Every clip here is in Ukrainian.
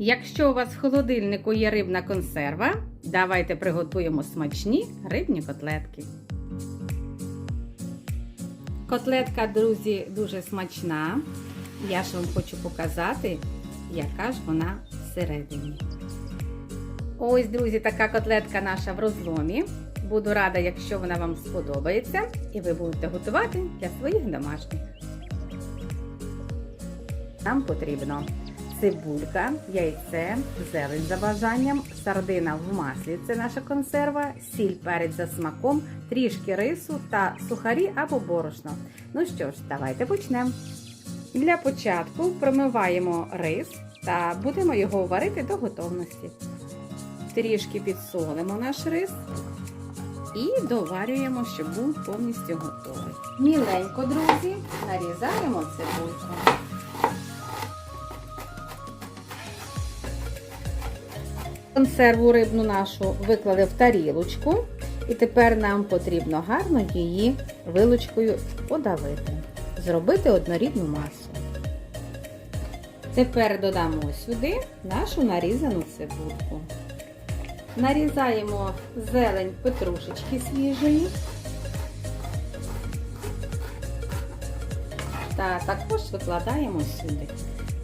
Якщо у вас в холодильнику є рибна консерва, давайте приготуємо смачні рибні котлетки. Котлетка, друзі, дуже смачна. Я ж вам хочу показати, яка ж вона всередині. Ось, друзі, така котлетка наша в розломі. Буду рада, якщо вона вам сподобається, і ви будете готувати для своїх домашніх. Нам потрібно цибулька, яйце, зелень за бажанням, сардина в маслі це наша консерва, сіль перець за смаком, трішки рису та сухарі або борошно. Ну що ж, давайте почнемо. Для початку промиваємо рис та будемо його варити до готовності. Трішки підсолимо наш рис і доварюємо, щоб був повністю готовий. Міленько, друзі, нарізаємо цибульку. Консерву рибну нашу виклали в тарілочку, і тепер нам потрібно гарно її вилочкою подавити, зробити однорідну масу. Тепер додамо сюди нашу нарізану цибульку. Нарізаємо зелень петрушечки свіжої. Та також викладаємо сюди.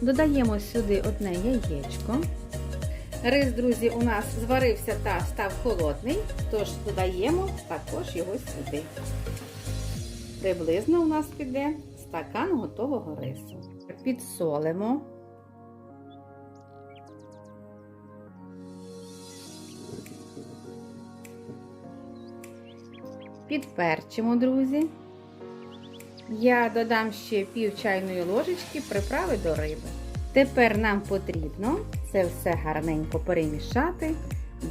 Додаємо сюди одне яєчко. Рис, друзі, у нас зварився та став холодний, тож додаємо також його сюди. Приблизно у нас піде стакан готового рису. Підсолимо. Підперчимо, друзі. Я додам ще пів чайної ложечки приправи до риби. Тепер нам потрібно це все гарненько перемішати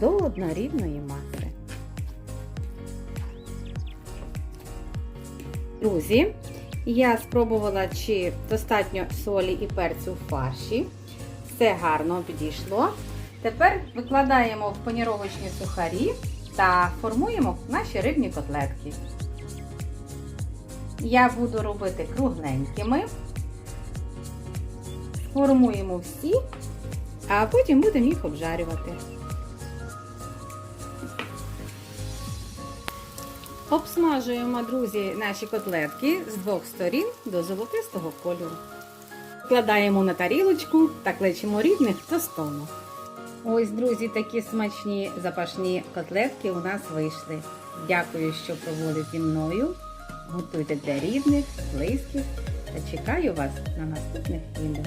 до однорідної маси. Друзі, я спробувала, чи достатньо солі і перцю в фарші. Все гарно підійшло. Тепер викладаємо в паніровочні сухарі та формуємо наші рибні котлетки. Я буду робити кругленькими. Формуємо всі, а потім будемо їх обжарювати. Обсмажуємо, друзі, наші котлетки з двох сторін до золотистого кольору. Вкладаємо на тарілочку та кличемо рідних до столу. Ось, друзі, такі смачні запашні котлетки у нас вийшли. Дякую, що проводите зі мною. Готуйте для рідних, близьких та чекаю вас на наступних відео.